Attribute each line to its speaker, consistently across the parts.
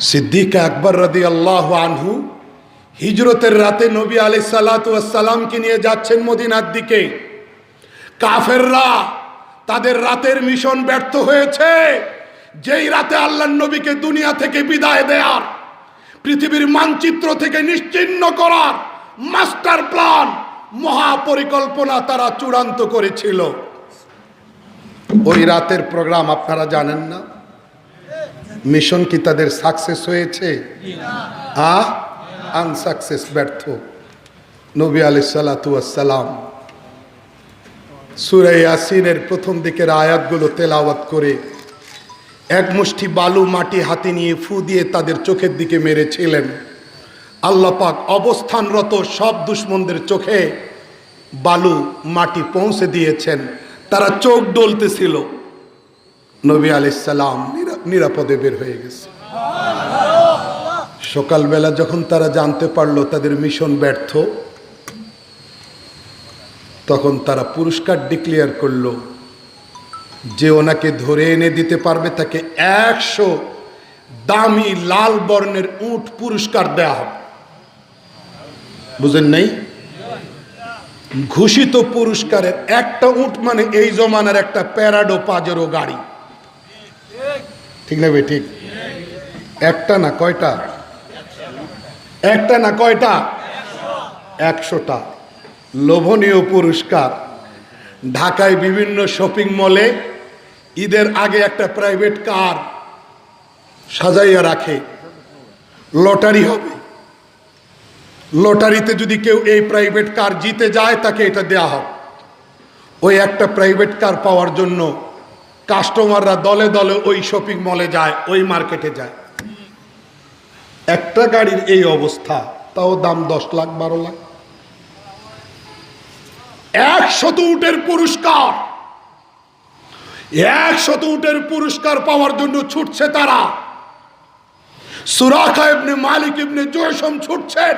Speaker 1: সিদ্দিক আকবর রদি আল্লাহ আনহু হিজরতের রাতে নবী আলি সালাতামকে নিয়ে যাচ্ছেন মদিনার দিকে। কাফেররা তাদের রাতের মিশন ব্যর্থ হয়েছে। যেই রাতে আল্লাহ নবীকে দুনিয়া থেকে বিদায় দেয়ার, পৃথিবীর মানচিত্র থেকে নিশ্চিহ্ন করার মাস্টার প্ল্যান, মহাপরিকল্পনা তারা চূড়ান্ত করেছিল। ওই রাতের প্রোগ্রাম আপনারা জানেন না? মিশন কি তাদের সাকসেস হয়েছে? আ? আনসাকসেস ব্যর্থ। নবী আলি সালাতাম সুরে ইয়াসিনের প্রথম দিকের আয়াতগুলো তেলাওয়াত করে এক মুষ্টি বালু মাটি হাতে নিয়ে ফু দিয়ে তাদের চোখের দিকে মেরেছিলেন। আল্লাপাক অবস্থানরত সব দুশ্মনদের চোখে বালু মাটি পৌঁছে দিয়েছেন। তারা চোখ ডলতেছিল। নবী আলাইসাল্লাম নিরাপদে বের হয়ে গেছে। সকালবেলা যখন তারা জানতে পারল তাদের মিশন ব্যর্থ, তখন তারা পুরস্কার ডিক্লেয়ার করল যে ওনাকে ধরে এনে দিতে পারবে তাকে একশো দামি লাল বর্ণের উট পুরস্কার দেওয়া হবে। বুঝেন নাই? ঘোষিত পুরস্কারের একটা উট মানে এই জমানার একটা প্যারাডো পাজেরো গাড়ি। ঠিক না ঠিক। একটা না কয়টা? একটা না কয়টা? একশোটা। লোভনীয় পুরস্কার। ঢাকায় বিভিন্ন শপিং মলে ঈদের আগে একটা প্রাইভেট কার সাজাইয়া রাখে। লটারি হবে। লটারিতে যদি কেউ এই প্রাইভেট কার জিতে যায়, তাকে এটা দেয়া হবে। ওই একটা প্রাইভেট কার পাওয়ার জন্য কাস্টমাররা দলে দলে ওই শপিং মলে যায়, ওই মার্কেটে যায়। একটা গাড়ির এই অবস্থা, তাও দাম দশ লাখ, বারো লাখ। একশত উটের পুরস্কার। একশত উটের পুরস্কার পাওয়ার জন্য ছুটছে তারা। সুরাখা ইবনে মালিক ইবনে জয়সম ছুটছেন।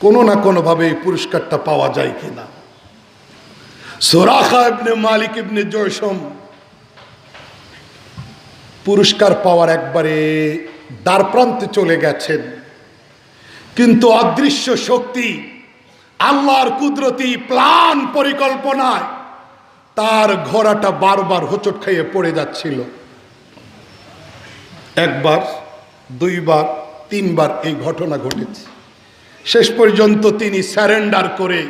Speaker 1: কোনো না কোনো ভাবে এই পুরস্কারটা পাওয়া যায় কিনা। সুরাখা ইবনে মালিক ইবনে জয়সম পুরস্কার পাওয়ার একবারে দ্বার প্রান্তে চলে গেছেন। কিন্তু অদৃশ্য শক্তি আল্লাহর কুদরতি প্লান পরিকল্পনায় তার ঘোড়াটা বারবার হোঁচট খাইয়ে পড়ে যাচ্ছিল। একবার, দুইবার, তিনবার এই ঘটনা ঘটেছে। শেষ পর্যন্ত তিনি স্যারেন্ডার করে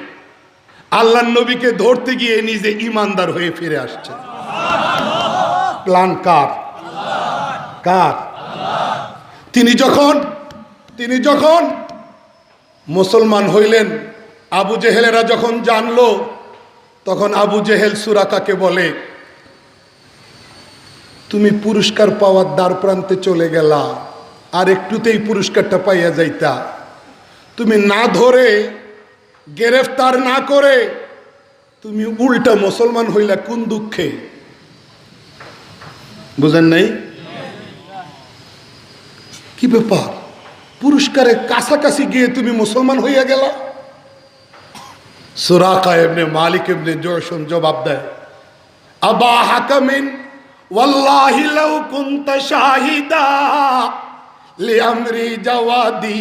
Speaker 1: আল্লাহ নবীকে ধরতে গিয়ে নিজে ইমানদার হয়ে ফিরে আসছে। প্লান কার? কার? তিনি যখন তিনি যখন মুসলমান হইলেন, আবু জেহেলেরা যখন জানলো, তখন আবু জেহেল সুরাকাকে বলে, তুমি পুরস্কার পাওয়ার দ্বার প্রান্তে চলে গেলা, আর একটুতেই পুরস্কারটা পাইয়া যাইতা। তুমি না ধরে গ্রেফতার না করে তুমি উল্টা মুসলমান হইলা কোন দুঃখে? বুঝেন নাই? কি ব্যাপার? পুরস্কারের কাছাকাছি গিয়ে তুমি মুসলমান হইয়া গেলা? সুরাকা এমনি মালিক এমনি জয়সন জবাব দেয়, আবা হাকামিন, ওয়াল্লাহি লাউ কুনতা শাহিদা লিআমরি জাওয়াদি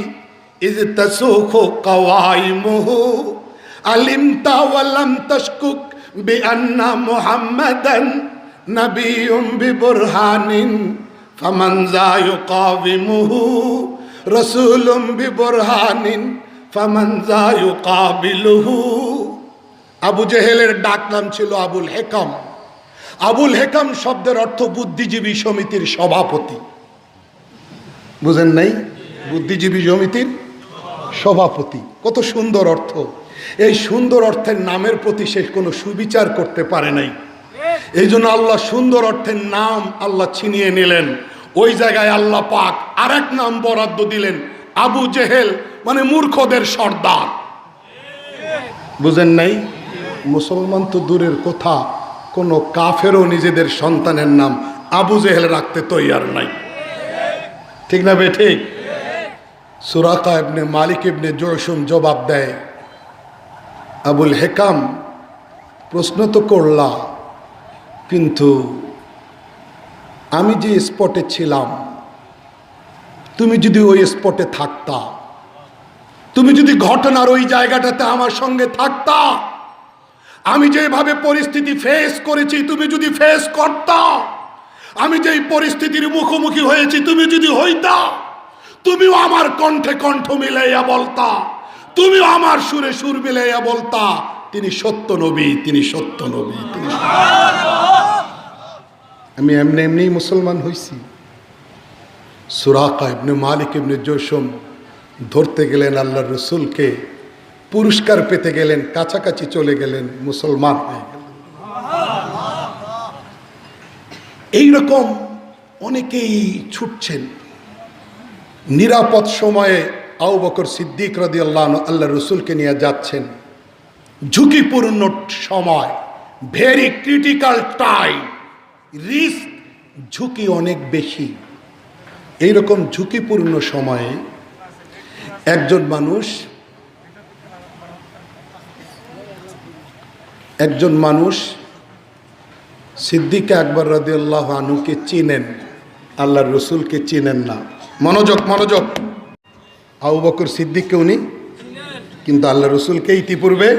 Speaker 1: ইজ তাসুখু কওয়াইমুহু, আলিমতা ওয়ালাম তাশকুক বিআন্না মুহাম্মাদান নাবিয়্যুম বিবুরহানিন, ফামান যা ইউকাবিমুহু, রাসূলুম বিবুরহানিন, ফামান যা ইউকাবিলুহু। আবু জেহেলের ডাক নাম ছিল আবুল হেকাম। আবুল হেকাম শব্দের অর্থ বুদ্ধিজীবী সমিতির সভাপতি। বুঝেন নাই? বুদ্ধিজীবী সমিতির সভাপতি। কত সুন্দর অর্থ। এই সুন্দর অর্থের নামের প্রতি সে কোনো সুবিচার করতে পারে নাই। এই জন্য আল্লাহ সুন্দর অর্থের নাম আল্লাহ ছিনিয়ে নিলেন। ওই জায়গায় আল্লাহ পাক আর এক নাম বরাদ্দ দিলেন, আবু জেহেল মানে মূর্খদের সর্দার। বুঝেন নাই? মুসলমান তো দূরের কথা, কোনো কাফেরও নিজেদের সন্তানের নাম আবু জেহেল রাখতে তৈয়ার নাই। ঠিক না বে ঠিক? সুরাকা ইবনে মালিক ইবনে জয়সুম জবাব দেয়, আবুল হেকাম, প্রশ্ন তো করলা, কিন্তু আমি যে স্পটে ছিলাম, তুমি যদি ওই স্পটে থাকতা, তুমি যদি ঘটনার ওই জায়গাটাতে আমার সঙ্গে থাকতা, আমি যেভাবে পরিস্থিতি ফেস করেছি, তুমি যদি ফেস করতা, আমি যেই পরিস্থিতির মুখোমুখি হয়েছি, তুমি যদি হইতা তুমিও আমার কণ্ঠে কণ্ঠ মিলাইয়া বলতা। তুমিও আমার সুরে সুর মিলাইয়া বলতা। তিনি সত্য নবী, তিনি সত্য নবী, তিনি আমি এমনি এমনি মুসলমান হইছি। সুরাকা ইবনে মালিক ইবনে জোসম ধরতে গেলেন আল্লাহ রসুলকে, পুরস্কার পেতে গেলেন, কাছাকাছি চলে গেলেন, মুসলমান হয়ে গেলেন। এইরকম অনেকেই ছুটছেন। নিরাপদ সময়ে আউ বকর সিদ্দিক রদি আল্লাহ আল্লাহ রসুলকে নিয়ে যাচ্ছেন। ঝুঁকিপূর্ণ সময় ভেরি ক্রিটিক্যাল টাইম রিস্ক ঝুঁকি অনেক বেশি। এইরকম ঝুঁকিপূর্ণ সময়ে একজন মানুষ একজন মানুষ সিদ্দিক আকবর রদি আল্লাহ আনুকে চিনেন আল্লাহ রসুলকে চিনেন না। মনোযোগ মনোযোগ। আবু বকর সিদ্দিককে উনি কিন্তু আল্লাহ রসুলকে ইতিপূর্বে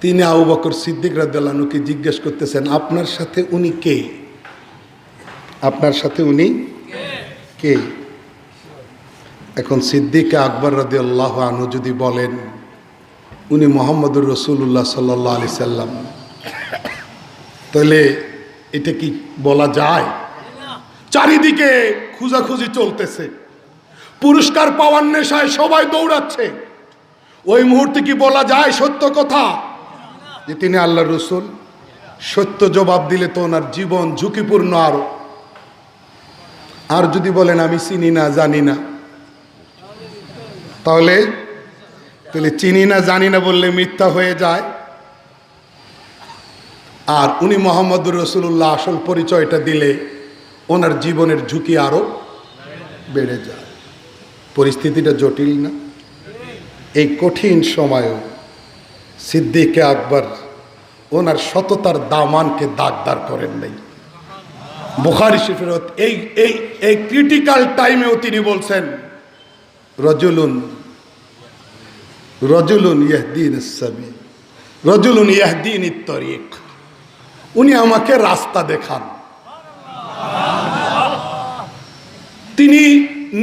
Speaker 1: তিনি আবু বকর সিদ্দিক রাদ্দালানুকে জিজ্ঞেস করতেছেন আপনার সাথে উনি কে? আপনার সাথে উনি কে? এখন সিদ্দিক আকবর রাদি আল্লাহ আনু যদি বলেন উনি মোহাম্মদুর রসুল্লাহ সাল্লাহ আলি সাল্লাম। তাহলে এটা কি বলা যায়? চারিদিকে খুঁজাখুঁজি চলতেছে। পুরস্কার পাওয়ার নেশায় সবাই দৌড়াচ্ছে। ওই মুহূর্তে কি বলা যায় সত্য কথা? যে তিনি আল্লাহ রসুল, সত্য জবাব দিলে তো ওনার জীবন ঝুঁকিপূর্ণ আরও। আর যদি বলেন, আমি চিনি না, জানি না। তাহলে তাহলে চিনি না, জানি না বললে মিথ্যা হয়ে যায়। আর উনি মোহাম্মদুর রসুল্লাহ আসল পরিচয়টা দিলে ওনার জীবনের ঝুঁকি আরও বেড়ে যায়। পরিস্থিতিটা জটিল না। এই কঠিন সময়েও সিদ্দিকে আকবর ওনার সততার দামানকে দাগদার করেন নাই। বুখারি শিফিরত এই এই এই ক্রিটিক্যাল টাইমেও তিনি বলছেন, রজুলুন রজুলুন ইয়াহদিন সাবি রজুলুন ইয়াহদিন তরিক উনি আমাকে রাস্তা দেখান। তিনি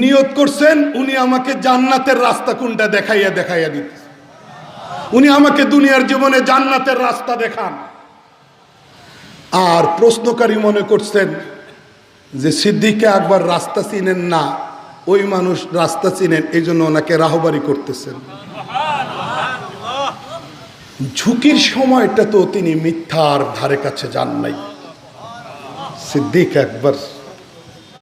Speaker 1: নিয়ত করছেন, উনি আমাকে জান্নাতের রাস্তা কোনটা দেখাইয়া দেখাইয়া দিতে উনি আমাকে দুনিয়ার জীবনে জান্নাতের রাস্তা দেখান। আর প্রশ্নকারী মনে করছেন যে সিদ্দিকে একবার রাস্তা চিনেন না, ওই মানুষ রাস্তা চিনেন, এই জন্য ওনাকে রাহবারি করতেছেন। ঝুঁকির সময়টা তো তিনি মিথ্যার ধারে কাছে যান নাই। সিদ্দিক একবার